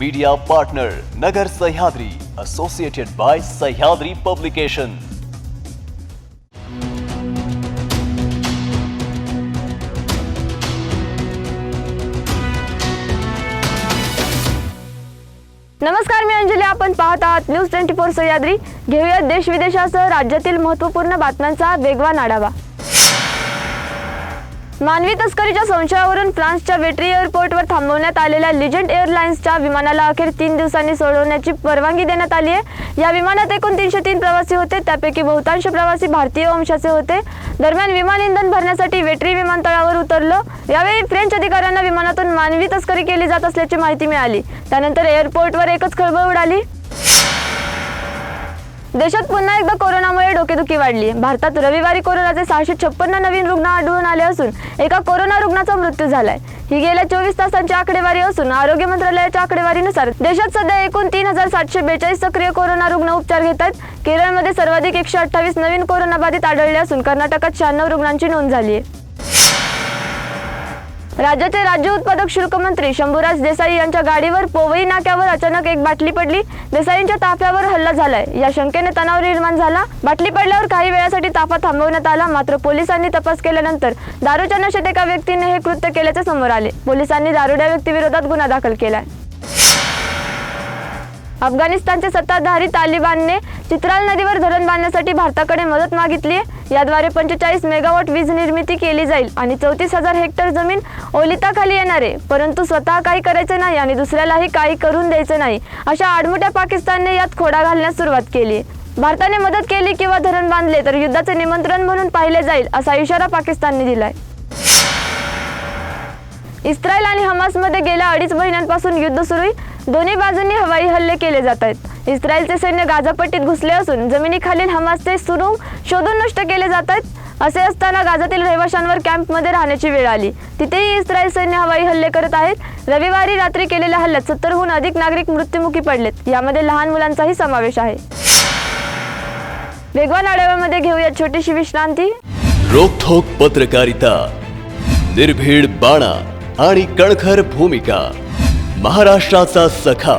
Media partner Nagar Sahyadri associated by Sahyadri publication नमस्कार मी अंजली. आपण पाहत आहात न्यूज ट्वेंटी फोर सह्याद्री घेऊया देश विदेशासह राज्यातील महत्त्वपूर्ण बातम्यांचा वेगवान आढावा. मानवी तस्करीच्या संशयावरून फ्रान्सच्या वेट्री एअरपोर्टवर थांबवण्यात आलेल्या लिजंड एअरलाइन्सच्या विमानाला अखेर तीन दिवसांनी सोडवण्याची परवानगी देण्यात आली आहे. या विमानात एकूण तीनशे तीन प्रवासी होते. त्यापैकी बहुतांश प्रवासी भारतीय वंशाचे होते. दरम्यान विमान इंधन भरण्यासाठी वेट्री विमानतळावर उतरलं. यावेळी फ्रेंच अधिकाऱ्यांना विमानातून मानवी तस्करी केली जात असल्याची माहिती मिळाली. त्यानंतर एअरपोर्टवर एकच खळबळ उडाली. देशात पुन्हा एकदा कोरोनामुळे डोकेदुखी वाढली. भारतात रविवारी कोरोनाचे सहाशे छप्पन्न नवीन रुग्ण आढळून आले असून एका कोरोना रुग्णाचा मृत्यू झालाय. ही गेल्या चोवीस तासांची आकडेवारी असून आरोग्य मंत्रालयाच्या आकडेवारीनुसार देशात सध्या एकूण तीन हजार सातशे बेचाळीस सक्रिय कोरोना रुग्ण उपचार घेत आहेत. केरळमध्ये सर्वाधिक एकशे अठ्ठावीस नवीन कोरोनाबाधित आढळले असून कर्नाटकात शहाण्णव रुग्णांची नोंद झाली आहे. राज्याचे राज्य उत्पादक शुल्क मंत्री शंभूराज देसाई यांच्या गाडीवर पोवई नाक्यावर अचानक एक बाटली पडली. देसाईंच्या ताफ्यावर हल्ला झालाय. या शंकेने तणाव निर्माण झाला. बाटली पडल्यावर काही वेळासाठी ताफा थांबवण्यात आला. मात्र पोलिसांनी तपास केल्यानंतर दारूच्या नशेत एका व्यक्तीने हे कृत्य केल्याचे समोर आले. पोलिसांनी दारुड्या व्यक्तीविरोधात गुन्हा दाखल केलाय. अफगाणिस्तानचे सत्ताधारी तालिबानने चित्राल नदीवर धरण बांधण्यासाठी भारताकडे मदत मागितली आहे याद्वारे पंचेचाळीस मेगावॉट वीज निर्मिती केली जाईल आणि चौतीस हजार हेक्टर जमीन ओलिताखाली येणार आहे. परंतु स्वतः काही करायचं नाही आणि दुसऱ्यालाही काही करून द्यायचं नाही अशा आडमुट्या पाकिस्तानने यात खोडा घालण्यास सुरुवात केली. भारताने मदत केली किंवा धरण बांधले तर युद्धाचे निमंत्रण म्हणून पाहिले जाईल असा इशारा पाकिस्तानने दिलाय. इस्रायल आणि हमासमध्ये गेल्या अडीच महिन्यांपासून युद्ध सुरू दोन्ही बाजूंनी हवाई हल्ले केले जात आहेत. इस्रायलचे सैन्य गाझापट्टीत घुसले असून जमिनीखालील हमासचे सुरुंग शोधून नष्ट केले जात आहेत असे असताना गाझातील रहिवाशांवर कॅम्पमध्ये राहण्याची वेळ आली. तिथेही इस्रायल सैन्य हवाई हल्ले करत आहेत. रविवारी रात्री केलेल्या हल्ल्यात सत्तरहून अधिक नागरिक मृत्युमुखी पडलेत. यामध्ये लहान मुलांचाही समावेश आहे. वेगवान आढाव्यामध्ये घेऊया छोटीशी विश्रांती. रोखोक पत्रकारिता निर्भीड बाणा आणि कणखर भूमिका महाराष्ट्राचा सखा.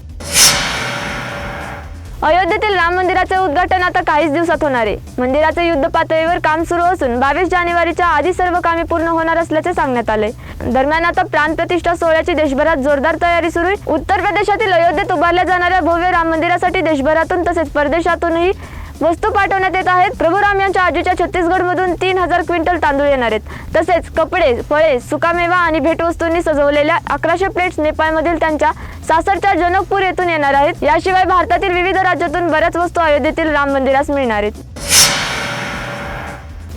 अयोध्येतील राम मंदिराचे उद्घाटन आता काहीच दिवसात होणार आहे. मंदिराचे युद्ध पातळीवर काम सुरू असून बावीस जानेवारीच्या आधी सर्व कामे पूर्ण होणार असल्याचे सांगण्यात आले दरम्यान आता प्राण प्रतिष्ठा सोहळ्याची देशभरात जोरदार तयारी सुरू आहे. उत्तर प्रदेशातील अयोध्येत उभारल्या जाणाऱ्या भव्य राम मंदिरासाठी देशभरातून तसेच परदेशातूनही वस्तू पाठवण्यात येत आहेत. प्रभुराम यांच्या आजीच्या छत्तीसगडमधून तीन हजार क्विंटल तांदूळ येणार आहेत. तसेच कपडे फळे सुकामेवा आणि भेटवस्तूंनी सजवलेल्या अकराशे प्लेट्स नेपाळमधील त्यांच्या सासरच्या जनकपूर येथून येणार आहेत. याशिवाय भारतातील विविध राज्यातून बऱ्याच वस्तू अयोध्येतील राम मंदिरास मिळणार आहेत.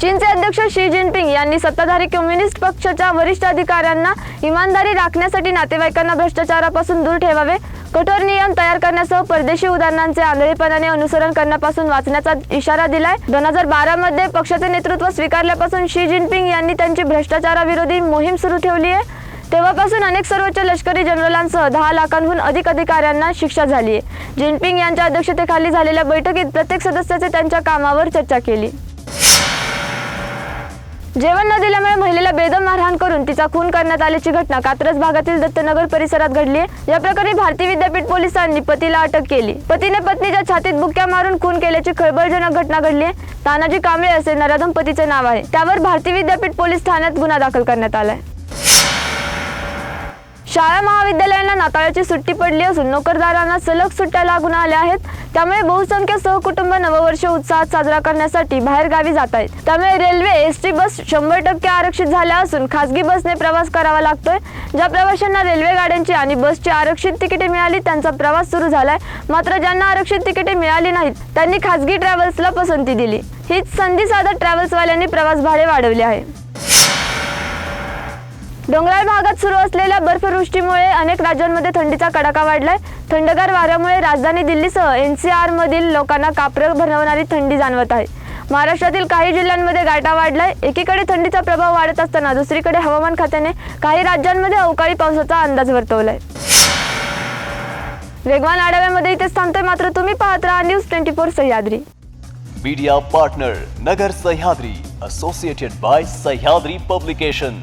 चीनचे अध्यक्ष शी जिनपिंग यांनी सत्ताधारी कम्युनिस्ट पक्षाच्या वरिष्ठ अधिकाऱ्यांना इमानदारी राखण्यासाठी नातेवाईकांना भ्रष्टाचारापासून दूर ठेवावे कठोर नियम तयार करण्यासह परदेशी उदाहरणांचे आंधळेपणाने अनुसरण करण्यापासून वाचण्याचा इशारा दिलाय. दोन हजार बारा मध्ये पक्षाचे नेतृत्व स्वीकारल्यापासून शी जिनपिंग यांनी त्यांची भ्रष्टाचाराविरोधी मोहीम सुरू ठेवली आहे. तेव्हापासून अनेक सर्वोच्च लष्करी जनरलांसह दहा लाखांहून अधिक अधिकाऱ्यांना शिक्षा झाली आहे. जिनपिंग यांच्या अध्यक्षतेखाली झालेल्या बैठकीत प्रत्येक सदस्याचे त्यांच्या कामावर चर्चा केली. जेवण न दिल्यामुळे महिलेला बेदम मारहाण करून तिचा खून करण्यात आल्याची घटना कात्रज भागातील दत्तनगर परिसरात घडली आहे. या प्रकरणी भारतीय विद्यापीठ पोलिसांनी पतीला अटक केली. पतीने पत्नीच्या छातीत बुक्क्या मारून खून केल्याची खळबळजनक घटना घडली आहे. तानाजी कांबळे असे नराधम पतीचे नाव आहे. त्यावर भारतीय विद्यापीठ पोलीस ठाण्यात गुन्हा दाखल करण्यात आलाय. शाळा महाविद्यालयांना नाताळाची सुट्टी पडली असून नोकरदारांना सलग सुट्ट्या लागून आल्या आहेत. त्यामुळे बहुसंख्य सहकुटुंब नववर्ष उत्साहात साजरा करण्यासाठी बाहेर गावी जात आहेत. त्यामुळे रेल्वे एस टी बस शंभर टक्के आरक्षित झाल्या असून खासगी बसने प्रवास करावा लागतोय. ज्या प्रवाशांना रेल्वे गाड्यांची आणि बसची आरक्षित तिकिटे मिळाली त्यांचा प्रवास सुरू झालाय. मात्र ज्यांना आरक्षित तिकिटे मिळाली नाहीत त्यांनी खासगी ट्रॅव्हल्सला पसंती दिली. हीच संधी साधत ट्रॅव्हल्सवाल्यांनी प्रवास भाडे वाढवले आहे. डोंगराळ भागात सुरू असलेल्या बर्फवृष्टीमुळे अनेक राज्यांमध्ये थंडीचा कडाका वाढलाय. थंडगार वाऱ्यामुळे राजधानी दिल्लीसह एन सी आर मधील लोकांना कापरं भरवणारी थंडी जाणवत आहे. महाराष्ट्रातील काही जिल्ह्यांमध्ये गाटा वाढलाय. एकीकडे थंडीचा प्रभाव वाढत असताना दुसरीकडे हवामान खात्याने काही राज्यांमध्ये अवकाळी पावसाचा अंदाज वर्तवलाय. वेगवान आढाव्यामध्ये इथेच थांबतोय मात्र तुम्ही पाहत राहा news twenty four Sahyadri. Media partner Nagar Sahyadri associated by Sahyadri publication